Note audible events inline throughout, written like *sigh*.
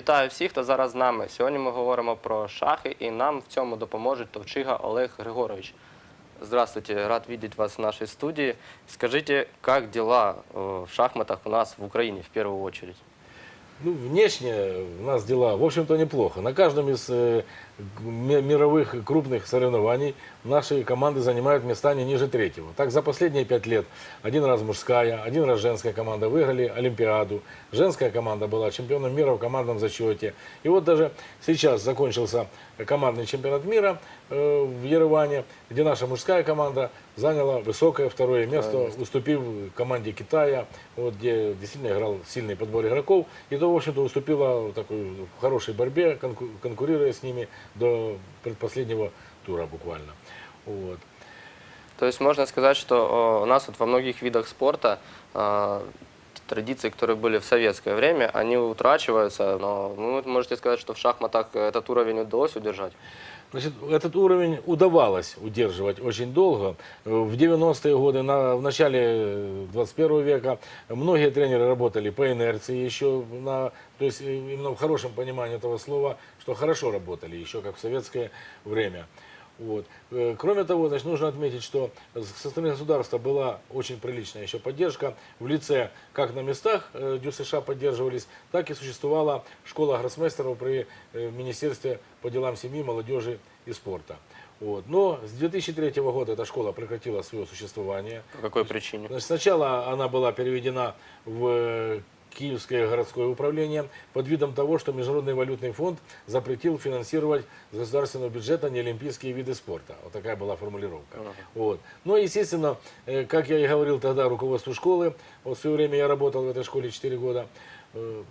Вітаю всіх, хто зараз з нами. Сьогодні ми говоримо про шахи, і нам в цьому допоможе Товчига Олег Григорович. Здравствуйте, рад видеть вас в нашей студии. Скажите, как дела э, в шахматах у нас в Украине в первую очередь? Ну, внешне у нас дела, в общем-то, неплохо. На каждом из э, мировых крупных соревнований наши команды занимают места не ниже третьего. Так, за последние пять лет один раз мужская, один раз женская команда выиграли Олимпиаду. Женская команда была чемпионом мира в командном зачете. И вот даже сейчас закончился командный чемпионат мира э, в Ереване, где наша мужская команда заняла высокое второе место, уступив команде Китая, вот, где действительно играл сильный подбор игроков. И то, в общем-то, уступила в такой хорошей борьбе, конку- конкурируя с ними до предпоследнего тура буквально. Вот. То есть можно сказать, что э, у нас вот во многих видах спорта э, традиции, которые были в советское время, они утрачиваются, но вы можете сказать, что в шахматах этот уровень удалось удержать. Значит, этот уровень удавалось удерживать очень долго. Э, В 90-е годы, на, в начале э, 21 века, многие тренеры работали по инерции еще, на, то есть э, именно в хорошем понимании этого слова, что хорошо работали, еще как в советское время. Вот. Э, Кроме того, значит, нужно отметить, что со стороны государства была очень приличная еще поддержка в лице, как на местах э, Дю США поддерживались, так и существовала школа гроссмейстеров при э, Министерстве по делам семьи, молодежи и спорта. Вот. Но с 2003 года эта школа прекратила свое существование. По какой причине? Значит, сначала она была переведена в Киевское городское управление под видом того, что Международный валютный фонд запретил финансировать с государственного бюджета неолимпийские виды спорта. Вот такая была формулировка. Вот. Но, естественно, э, как я и говорил тогда руководству школы, вот в свое время я работал в этой школе 4 года, э,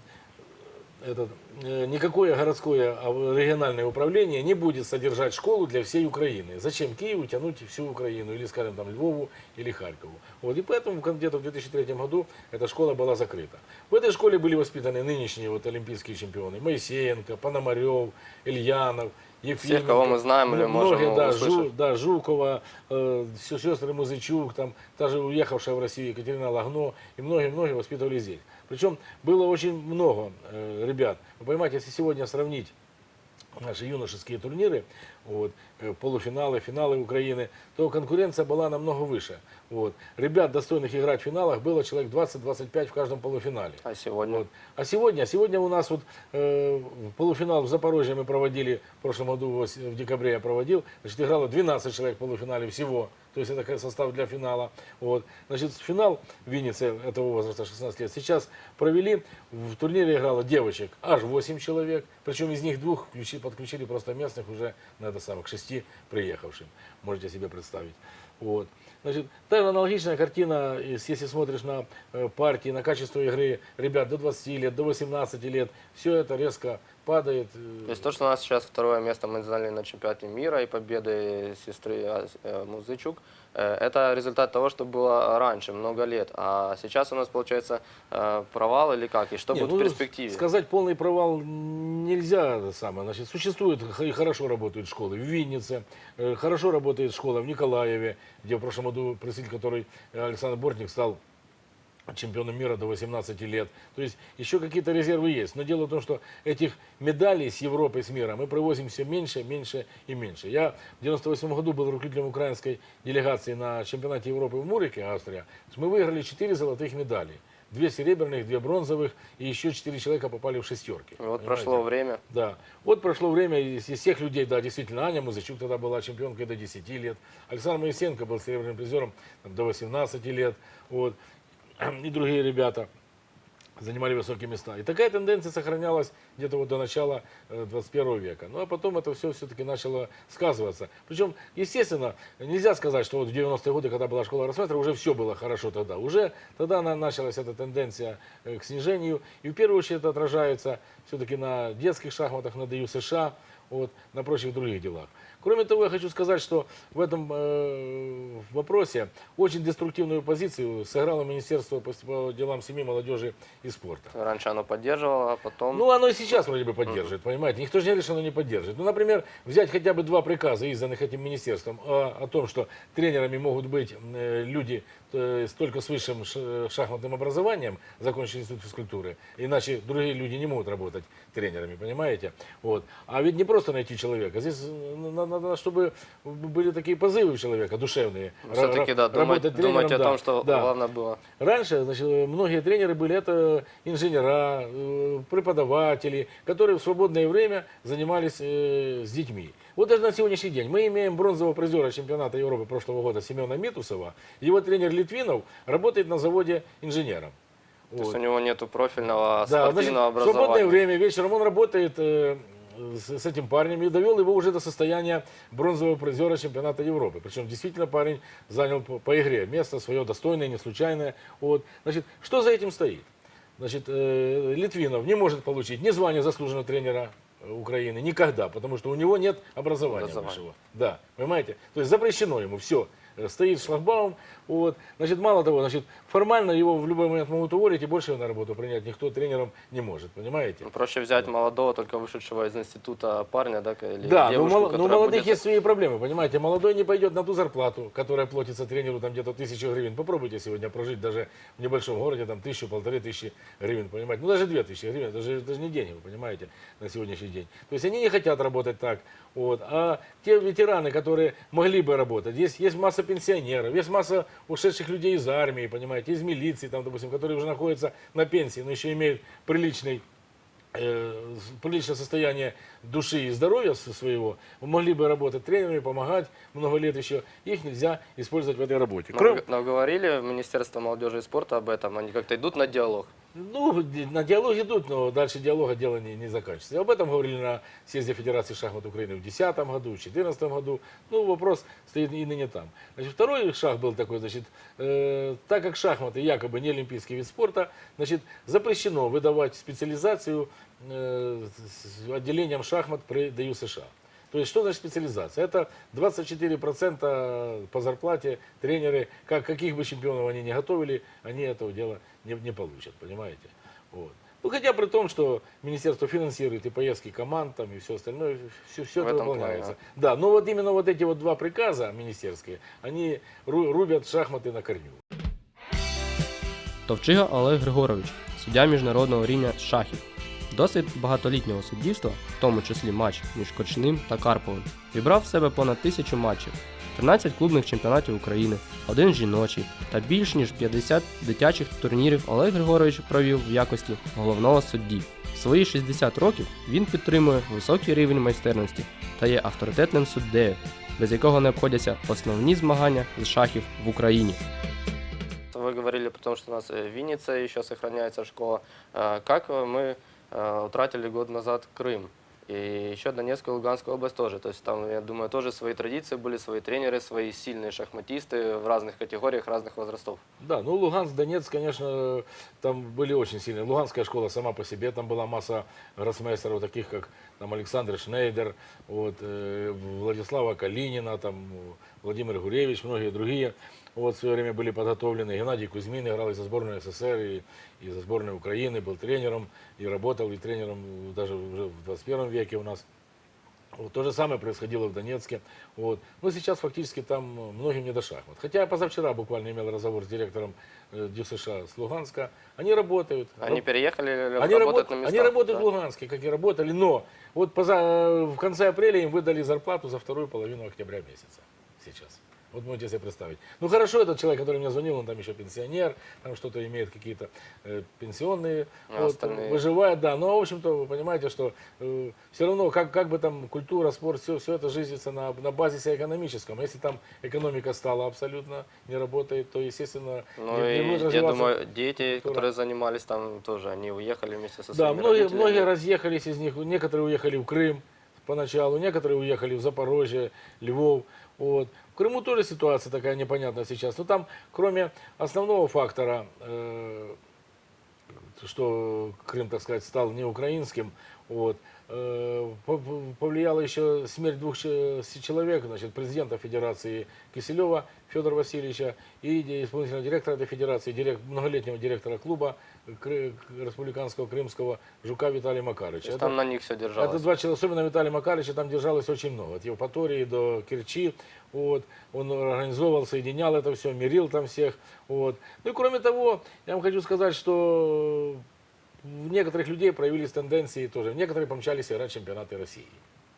этот, э, никакое городское региональное управление не будет содержать школу для всей Украины. Зачем Киеву тянуть всю Украину, или, скажем, там, Львову или Харькову. Вот, и поэтому где-то в 2003 году эта школа была закрыта. В этой школе были воспитаны нынешние вот, олимпийские чемпионы. Моисеенко, Пономарев, Ильянов, Ефименко. кого мы знаем или М- можем многие, да, услышать. Жу- да, Жукова, э, сестры Музычук, там, та же уехавшая в Россию Екатерина Лагно и многие-многие воспитывали здесь. Причем было очень много э, ребят. Вы понимаете, если сегодня сравнить наши юношеские турниры, вот, э, полуфиналы, финалы Украины, то конкуренция была намного выше. Вот. Ребят, достойных играть в финалах, было человек 20-25 в каждом полуфинале. А сегодня? Вот. А сегодня, сегодня у нас вот э, полуфинал в Запорожье мы проводили, в прошлом году в декабре я проводил, значит, играло 12 человек в полуфинале всего, то есть это состав для финала. Вот. Значит, финал в этого возраста 16 лет сейчас провели, в турнире играло девочек аж 8 человек, причем из них двух включи- подключили просто местных уже на это самое, к шести приехавшим, можете себе представить. Вот. Значит, та же аналогичная картина, если если смотришь на э, партии, на качество игры ребят до 20 лет, до 18 лет, все это резко падает. э, То есть то, что у нас сейчас второе место мы заняли на чемпионате мира и победы сестры э, э, Музычук, э, это результат того, что было раньше, много лет. А сейчас у нас получается провал или как? И что Не, будет ну, в перспективе? Сказать полный провал нельзя. это Самое. Значит, существуют и хорошо работают школы в Виннице, хорошо работает школа в Николаеве, где в прошлом году представитель, который Александр Бортник стал чемпионом мира до 18 лет. То есть еще какие-то резервы есть. Но дело в том, что этих медалей с Европы, с мира мы привозим все меньше, меньше и меньше. Я в 98 году был руководителем украинской делегации на чемпионате Европы в Мурике, Австрия. Мы выиграли 4 золотых медали. Две серебряных, две бронзовых, и еще четыре человека попали в шестерки. Вот Понимаете? прошло время. Да. Вот прошло время, из, из всех людей, да, действительно, Аня Музычук тогда была чемпионкой до 10 лет. Александр Моисенко был серебряным призером там, до 18 лет. Вот. *clears throat* И другие ребята занимали высокие места. И такая тенденция сохранялась где-то вот до начала э, 21 века. Ну а потом это все все-таки начало сказываться. Причем, естественно, нельзя сказать, что вот в 90-е годы, когда была школа Росметра, уже все было хорошо тогда. Уже тогда началась эта тенденция э, к снижению. И в первую очередь это отражается все-таки на детских шахматах, на ДЮ США, вот, на прочих других делах. Кроме того, я хочу сказать, что в этом э, вопросе очень деструктивную позицию сыграло Министерство по, делам семьи, молодежи и спорта. Раньше оно поддерживало, а потом... Ну, оно и сейчас вроде бы поддерживает, понимаете? Никто же не говорит, что оно не поддерживает. Ну, например, взять хотя бы два приказа, изданных этим министерством, о, о том, что тренерами могут быть э, люди э, с- только с высшим ш- шахматным образованием, закончили институт физкультуры, иначе другие люди не могут работать тренерами, понимаете? Вот. А ведь не просто найти человека, здесь э, на- надо, чтобы были такие позывы у человека, душевные. Все-таки, да, думать, тренером, думать о да, том, что да. главное было. Раньше, значит, многие тренеры были это инженера, э, преподаватели, которые в свободное время занимались э, с детьми. Вот даже на сегодняшний день мы имеем бронзового призера чемпионата Европы прошлого года Семена Митусова. Его тренер Литвинов работает на заводе инженером. То есть Вот. у него нету профильного Да, спортивного значит, в образования. свободное время вечером он работает э, с, с этим парнем и довел его уже до состояния бронзового призера чемпионата Европы. Причем действительно парень занял по, по игре место свое достойное, не случайное. Вот. Значит, что за этим стоит? Значит, э, Литвинов не может получить ни звания заслуженного тренера Украины никогда, потому что у него нет образования, Образования. высшего. Да, понимаете? То есть запрещено ему все. Стоит шлагбаум, вот. Значит, мало того, значит, формально его в любой момент могут уволить и больше его на работу принять никто тренером не может, понимаете? Ну, Проще взять молодого, только вышедшего из института парня, да, или Да, но, девушку, мало- но у которая молодых будет- есть свои проблемы, понимаете? Молодой не пойдет на ту зарплату, которая платится тренеру там где-то тысячу гривен. Попробуйте сегодня прожить даже в небольшом городе, там тысячу, полторы тысячи гривен, понимаете? Ну даже две тысячи гривен, это же, это же не деньги, вы понимаете, на сегодняшний день. То есть они не хотят работать так, вот. А те ветераны, которые могли бы работать, есть, есть масса пенсионеров, есть масса ушедших людей из армии, понимаете, из милиции, там, допустим, которые уже находятся на пенсии, но еще имеют приличный э, приличное состояние души и здоровья своего, могли бы работать тренерами, помогать много лет еще, их нельзя использовать в этой работе. Но, Кроме- но говорили в Министерство молодежи и спорта об этом, они как-то идут на диалог. Ну, на диалог идут, но дальше диалога дело не, не заканчивается. Об этом говорили на съезде Федерации шахмат Украины в 2010 году, в 2014 году. Ну, вопрос стоит и ныне там. Значит, второй шаг был такой, значит, э, так как шахматы якобы не олимпийский вид спорта, значит, запрещено выдавать специализацию э, отделением шахмат при ДЮ США. То есть, что значит специализация? Это 24% по зарплате тренеры, как, каких бы чемпионов они не готовили, они этого дела не, не получат, понимаете? Вот. Ну, хотя при том, что министерство финансирует и поездки команд, там, и все остальное, все, все В это этом выполняется. плане, Да, но вот именно вот эти вот два приказа министерские, они ру- рубят шахматы на корню. Товчига Олег Григорович, суддя міжнародного рівня з шахів. Досвід багатолітнього суддівства, в тому числі матч між Корчним та Карповим, вібрав в себе понад тисячу матчів, 13 клубних чемпіонатів України, один жіночий та більш ніж 50 дитячих турнірів Олег Григорович провів в якості головного судді. В свої 60 років він підтримує високий рівень майстерності та є авторитетним суддею, без якого не обходяться основні змагання з шахів в Україні. Вы говорили про то, что у нас э, в Виннице еще сохраняется школа. Э, Как э, мы э, Утратили год назад Крым? И еще Донецкая и Луганская область тоже. То есть там, я думаю, тоже свои традиции были, свои тренеры, свои сильные шахматисты в разных категориях, разных возрастов. Да, ну Луганск, Донецк, конечно, там были очень сильные. Луганская школа сама по себе, там была масса гроссмейстеров, таких как там Александр Шнейдер, вот, э, Владислава Калинина, там, э, Владимир Гуревич, многие другие. Вот, в свое время были подготовлены. Геннадий Кузьмин играл и за сборную СССР, и, и за сборную Украины, был тренером, и работал и тренером э, даже уже в 21 веке у нас. Вот, то же самое происходило в Донецке. Вот. Но сейчас фактически там э, многим не до шахмат. Хотя я позавчера буквально имел разговор с директором э, Дю США с Луганска. Они работают. Они переехали они, работают работ- на местах? они работают да? в Луганске, как и работали, но вот поза- в конце апреля им выдали зарплату за вторую половину октября месяца сейчас. Вот можете себе представить. Ну хорошо, этот человек, который мне звонил, он там еще пенсионер, там что-то имеет какие-то э, пенсионные, А вот, остальные? выживает, да. Но в общем-то вы понимаете, что все равно, как, как бы там культура, спорт, все, все это жизнится на, на базисе экономическом. Если там экономика стала абсолютно не работает, то естественно Ну не, не и будет я думаю, дети, культура. которые занимались там тоже, они уехали вместе со Да, своими многие, родителями. многие разъехались из них, некоторые уехали в Крым поначалу, некоторые уехали в Запорожье, Львов. Вот. В Крыму тоже ситуация такая непонятная сейчас. Но там, кроме основного фактора, э, что Крым, так сказать, стал не украинским. Вот. Э, пов- Повлияла еще смерть двух человек, значит, президента Федерации Киселева Федора Васильевича и исполнительного директора этой федерации, дирек- многолетнего директора клуба республиканского крымского Жука Виталия Макаровича. То есть Это- там на них все держалось. это два человека, особенно Виталия Макаровича, там держалось очень много. От Евпатории до Керчи. Вот. Он организовывал, соединял это все, мирил там всех. Вот. Ну и кроме того, я вам хочу сказать, что в некоторых людей проявились тенденции тоже. Некоторые помчались играть в чемпионаты России.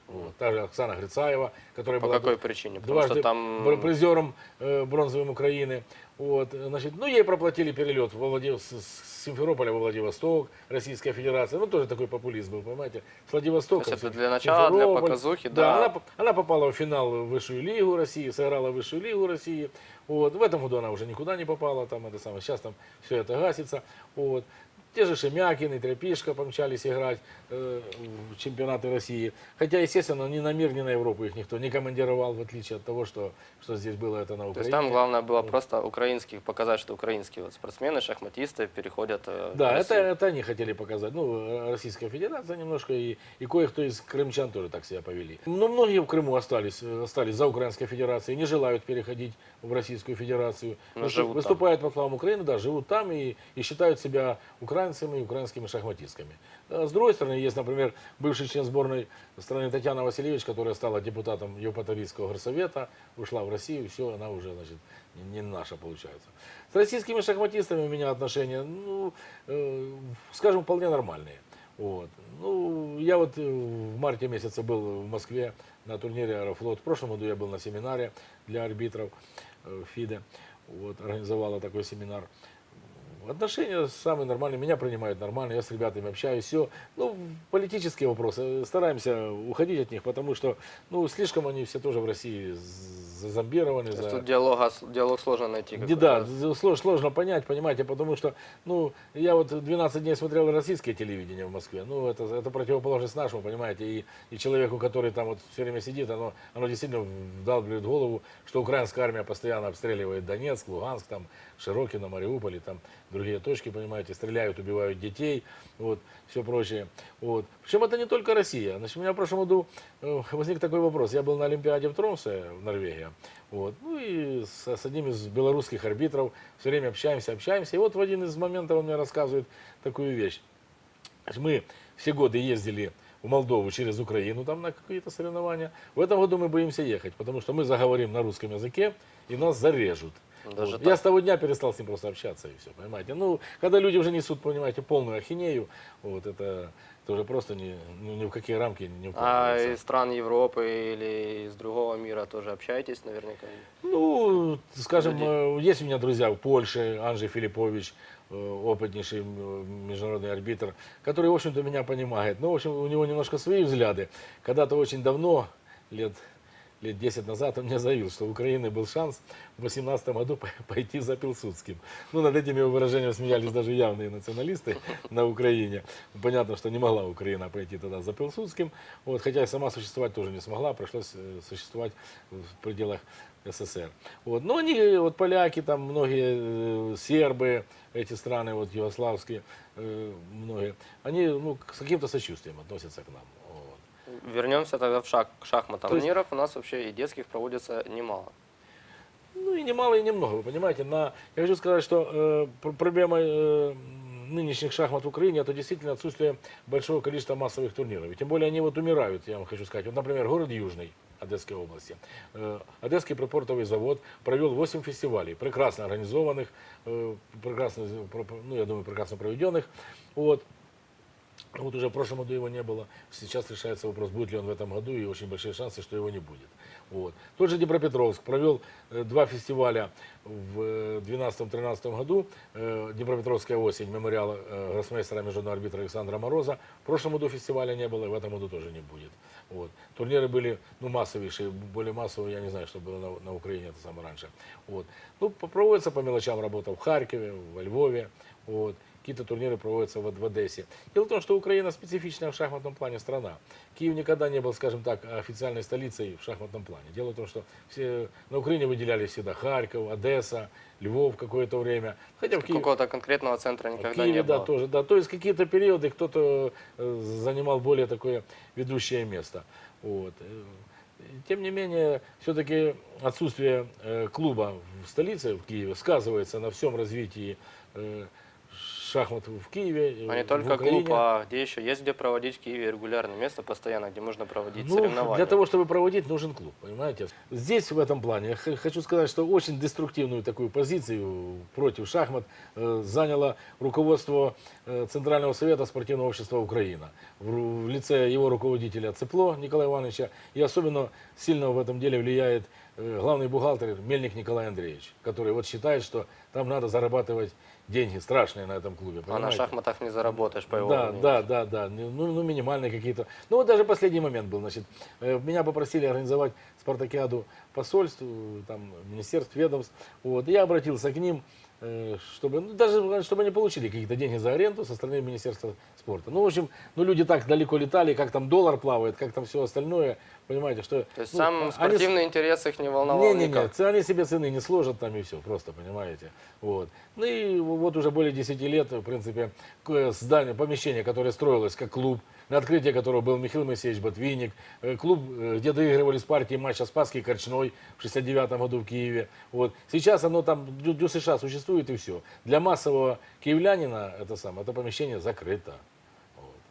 Вот. Та же Оксана Грицаева, которая По была какой причине? Потому дважды что там призером э, бронзовым Украины. Вот, значит, ну, ей проплатили перелет во Владив... с, Симферополя во Владивосток, Российская Федерация. Ну, тоже такой популизм был, понимаете. С Владивостока. То есть в это для начала, для показухи, Да, да. она, она попала в финал в Высшую Лигу России, сыграла в Высшую Лигу России. Вот. В этом году она уже никуда не попала, там это самое. Сейчас там все это гасится. Вот. Те же Шемякин и Тряпишка помчались играть э, в чемпионаты России. Хотя, естественно, ни на мир, ни на Европу их никто не командировал, в отличие от того, что, что здесь было это на То Украине. есть там главное было просто украинских показать, что украинские вот спортсмены, шахматисты переходят э, Да, это, это они хотели показать. Ну, Российская Федерация немножко, и, и кое-кто из крымчан тоже так себя повели. Но многие в Крыму остались, остались за Украинской Федерацией, не желают переходить в Российскую Федерацию. Но живут там. выступают под флагом Украины, да, живут там и, и считают себя украинцами и украинскими шахматистками. А С другой стороны, есть, например, бывший член сборной страны Татьяна Васильевич, которая стала депутатом Евпаторийского горсовета, ушла в Россию, все, она уже, значит, не, наша получается. С российскими шахматистами у меня отношения, ну, э, скажем, вполне нормальные. Вот. Ну, я вот э, в марте месяце был в Москве на турнире Аэрофлот. В прошлом году я был на семинаре для арбитров э, ФИДе. Вот, организовала такой семинар. Отношения самые нормальные, меня принимают нормально, я с ребятами общаюсь, все. Ну, политические вопросы, э, стараемся уходить от них, потому что, ну, слишком они все тоже в России зазомбированы. За- тут диалога, диалог сложно найти. какой-то. да, сло- сложно понять, понимаете, потому что, ну, я вот 12 дней смотрел российское телевидение в Москве, ну, это, это противоположность нашему, понимаете, и, и человеку, который там вот все время сидит, оно, оно действительно вдалбливает голову, что украинская армия постоянно обстреливает Донецк, Луганск, там, Широкино, Мариуполь, и там другие точки, понимаете, стреляют, убивают детей, вот, все прочее, вот. Причем это не только Россия, значит, у меня в прошлом году э, возник такой вопрос, я был на Олимпиаде в Тромсе, в Норвегии, вот, ну и с, с одним из белорусских арбитров все время общаемся, общаемся, и вот в один из моментов он мне рассказывает такую вещь, мы все годы ездили в Молдову через Украину там на какие-то соревнования. В этом году мы боимся ехать, потому что мы заговорим на русском языке и нас зарежут. Даже Вот. Я с того дня перестал с ним просто общаться и все, понимаете. Ну, когда люди уже несут, понимаете, полную ахинею, вот это, это уже просто ни, ну, ни в какие рамки не А укладывается. из стран Европы или из другого мира тоже общаетесь наверняка? Ну, скажем, Люди. э, есть у меня друзья в Польше, Анжей Филиппович, э, опытнейший международный арбитр, который, в общем-то, меня понимает. Но, в общем, у него немножко свои взгляды. Когда-то очень давно, лет, лет 10 назад, он мне заявил, что у Украины был шанс в 2018 году по- пойти за Пилсудским. Ну, над этим его выражением смеялись даже явные националисты *laughs* на Украине. Понятно, что не могла Украина пойти тогда за Пилсудским. Вот, хотя и сама существовать тоже не смогла, пришлось э, существовать в пределах СССР. Вот. Но они, вот поляки, там многие э, сербы, эти страны вот югославские, э, многие, они ну, с каким-то сочувствием относятся к нам. Вернемся тогда в шах, к шахматам. То есть- Турниров у нас вообще и детских проводится немало. Ну и немало, и немного, вы понимаете. На, я хочу сказать, что э, пр- проблема э, нынешних шахмат в Украине это действительно отсутствие большого количества массовых турниров. И тем более они вот умирают, я вам хочу сказать. Вот, например, город Южный Одесской области. Э, Одесский припортовый завод провел 8 фестивалей, прекрасно организованных, э, прекрасно, ну, я думаю, прекрасно проведенных. Вот. Вот уже в прошлом году его не было. Сейчас решается вопрос, будет ли он в этом году, и очень большие шансы, что его не будет. Вот. Тот же Днепропетровск провел э, два фестиваля в 2012-2013 году. Э, Днепропетровская осень, мемориал э, гроссмейстера международного арбитра Александра Мороза. В прошлом году фестиваля не было, и в этом году тоже не будет. Вот. Турниры были ну, массовейшие, более массовые, я не знаю, что было на, на Украине это самое раньше. Вот. Ну, проводится по мелочам работа в Харькове, во Львове. Вот. Какие-то турниры проводятся в, в Одессе. Дело в том, что Украина специфичная в шахматном плане страна. Киев никогда не был, скажем так, официальной столицей в шахматном плане. Дело в том, что все, на Украине выделяли всегда Харьков, Одесса, Львов какое-то время. Хотя в Киеве, Какого-то конкретного центра никогда Киеве, не да, было. тоже, да. То есть какие-то периоды кто-то э, занимал более такое ведущее место. Вот. Э, Тем не менее, все-таки отсутствие э, клуба в столице, в Киеве, сказывается на всем развитии э, шахмат в Киеве. А не только клуб, а где еще есть где проводить в Киеве регулярное место постоянно, где можно проводить Ну, соревнования. для того, чтобы проводить, нужен клуб, понимаете? Здесь, в этом плане, я хочу сказать, что очень деструктивную такую позицию против шахмат э, заняло руководство э, Центрального совета спортивного общества Украина в, в лице его руководителя Цепло Николая Ивановича. И особенно сильно в этом деле влияет главный бухгалтер Мельник Николай Андреевич, который вот считает, что там надо зарабатывать деньги страшные на этом клубе. а на понимаете? шахматах не заработаешь, по его Да, мнению. да, да, да. Ну, ну, минимальные какие-то. Ну, вот даже последний момент был, значит, э, меня попросили организовать спартакиаду посольств, э, там, министерств, ведомств. Вот, и я обратился к ним, э, чтобы, ну, даже э, чтобы они получили какие-то деньги за аренду со стороны Министерства спорта. Ну, в общем, ну, люди так далеко летали, как там доллар плавает, как там все остальное, понимаете, что... То есть ну, сам они спортивный интерес их не волновал не, не, никак. не, ц- они себе цены не сложат там и все, просто, понимаете. Вот. Ну и вот уже более 10 лет, в принципе, к- здание, помещение, которое строилось как клуб, на открытии которого был Михаил Моисеевич Ботвинник, э, клуб, э, где доигрывались партии матча Спасский и Корчной в 69 году в Киеве. Вот. Сейчас оно там, Дю США существует и все. Для массового киевлянина это самое, это помещение закрыто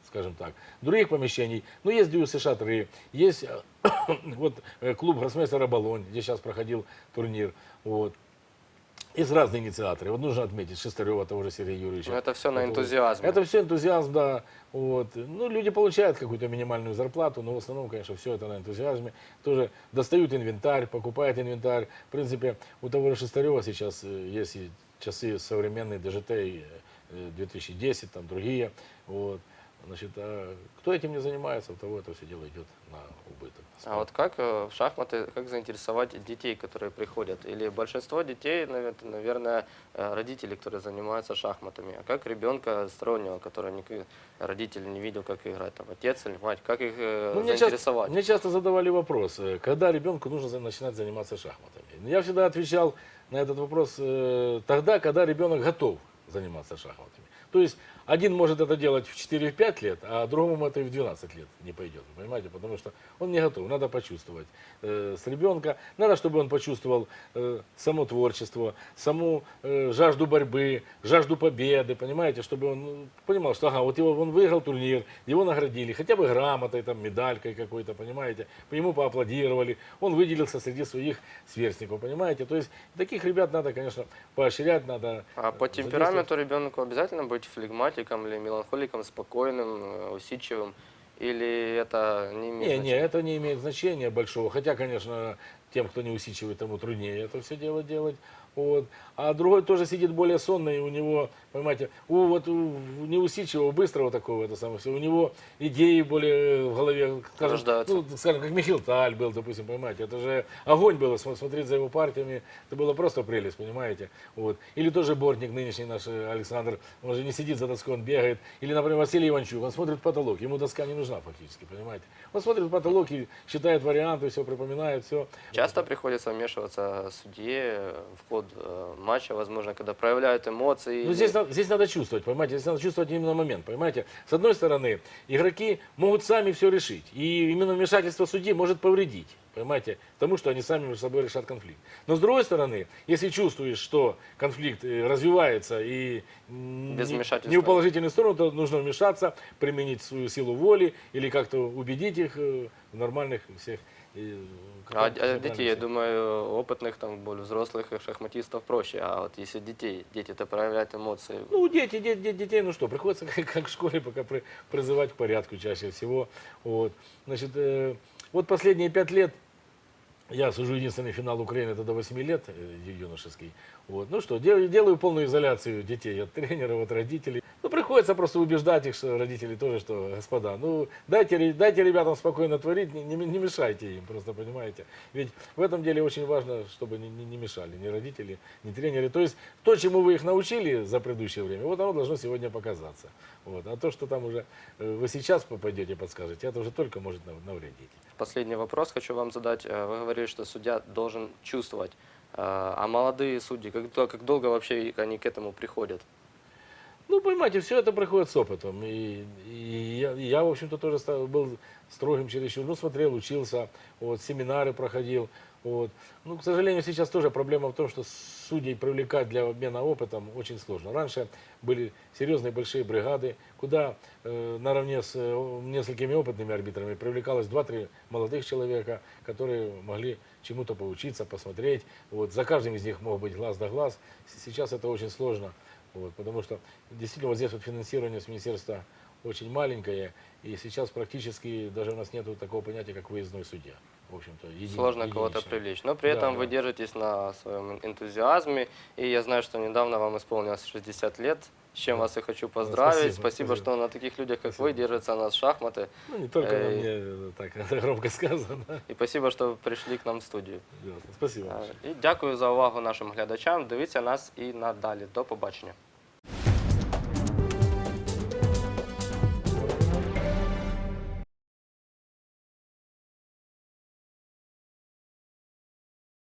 скажем так. Других помещений, ну, есть Дью США 3, есть э, *coughs* вот клуб гроссмейстера Болонь, где сейчас проходил турнир, вот. Есть разные инициаторы. Вот нужно отметить Шестарева, того же Сергея Юрьевича. Ну, это всё на энтузиазме. Это все энтузиазм, да. Вот. Ну, люди получают какую-то минимальную зарплату, но в основном, конечно, все это на энтузиазме. Тоже достают инвентарь, покупают инвентарь. В принципе, у того же Шестарева сейчас э, есть и часы современные DGT э, 2010, там другие. Вот. Значит, а кто этим не занимается, у того это все дело идет на убыток. А вот как э, в шахматы, как заинтересовать детей, которые приходят? Или большинство детей, навер- наверное, э, родители, которые занимаются шахматами, а как ребенка стороннего, который никогда родители не видел, как играть, там, отец или мать, как их э, Ну, мне, часто, заинтересовать? мне часто задавали вопрос, когда ребенку нужно начинать заниматься шахматами. Я всегда отвечал на этот вопрос тогда, когда ребенок готов заниматься шахматами. То есть один может это делать в 4-5 лет, а другому это и в 12 лет не пойдет, понимаете, потому что он не готов, надо почувствовать э, с ребенка, надо, чтобы он почувствовал э, само творчество, саму э, жажду борьбы, жажду победы, понимаете, чтобы он ну, понимал, что ага, вот его, он выиграл турнир, его наградили, хотя бы грамотой, там, медалькой какой-то, понимаете, по нему поаплодировали, он выделился среди своих сверстников, понимаете, то есть таких ребят надо, конечно, поощрять, надо А по задействовать. темпераменту ребенку обязательно быть флегматиком или меланхоликом, спокойным, э, усидчивым? Или это не имеет Не, не, значения? это не имеет значения большого. Хотя, конечно, тем, кто не усидчивый, тому труднее это все дело делать. Вот. А другой тоже сидит более сонный, и у него, понимаете, у вот у неусидчивого, быстрого такого, это самое все, у него идеи более в голове, скажем, Рождаются. ну, скажем, как Михаил Таль был, допустим, понимаете, это же огонь было, см- смотреть за его партиями, это было просто прелесть, понимаете. Вот. Или тоже Бортник, нынешний наш э, Александр, он же не сидит за доской, он бегает. Или, например, Василий Иванчук, он смотрит в потолок, ему доска не нужна фактически, понимаете. Он смотрит в потолок и считает варианты, все припоминает, все. Часто приходится вмешиваться судье в ход э, матча, возможно, когда проявляют эмоции. Ну, или- здесь, здесь надо чувствовать, понимаете, здесь надо чувствовать именно момент, понимаете. С одной стороны, игроки могут сами все решить, и именно вмешательство судьи может повредить, понимаете, тому, что они сами между собой решат конфликт. Но с другой стороны, если чувствуешь, что конфликт э, развивается и Без не в положительную сторону, то нужно вмешаться, применить свою силу воли или как-то убедить их э, в нормальных всех... э, А, а детей, я думаю, опытных, там, более взрослых шахматистов проще. А вот если детей, дети-то проявляют эмоции. Ну, дети, дети, дети- детей, ну что, приходится *laughs* как, как в школе пока при- призывать к порядку чаще всего. Вот. Значит, э, вот последние пять лет я сужу единственный финал Украины, это до 8 лет, э, юношеский. Вот. Ну что, делаю, делаю полную изоляцию детей от тренеров, от родителей. Приходится просто убеждать их, что родители тоже, что, господа, ну, дайте, дайте ребятам спокойно творить, не, не не мешайте им, просто понимаете. Ведь в этом деле очень важно, чтобы не, не- не мешали ни родители, ни тренеры. То есть то, чему вы их научили за предыдущее время, вот оно должно сегодня показаться. Вот. А то, что там уже э, вы сейчас пойдете подскажете, это уже только может нав- навредить. Последний вопрос хочу вам задать. Э, Вы говорили, что судья должен чувствовать. Э, А молодые судьи, как, как долго вообще они к этому приходят? Понимаете, все это приходит с опытом. И, и я, и я, в общем-то, тоже стал- был строгим чересчур. Ну, смотрел, учился, вот, семинары проходил. Вот. Ну, к сожалению, сейчас тоже проблема в том, что судей привлекать для обмена опытом очень сложно. Раньше были серьезные большие бригады, куда э, наравне с э, несколькими опытными арбитрами привлекалось 2-3 молодых человека, которые могли чему-то поучиться, посмотреть. Вот. За каждым из них мог быть глаз да глаз. Сейчас это очень сложно. Вот, потому что действительно вот здесь вот финансирование с министерства очень маленькое, и сейчас практически даже у нас нет такого понятия, как выездной судья В общем-то, един- Сложно кого-то единичный. привлечь. Но при Да, этом да. вы держитесь на своем энтузиазме. И я знаю, что недавно вам исполнилось 60 лет, с чем Да. вас и хочу поздравить. спасибо, Спасибо, спасибо. что на таких людях, как Спасибо. вы, держатся на шахматы. Ну, не только на Э, мне э, так это *laughs* громко сказано. І спасибо, що прийшли к нам в студію. Ясно. Спасибо. Е, І дякую за увагу нашим глядачам. Дивіться нас і надалі. До побачення.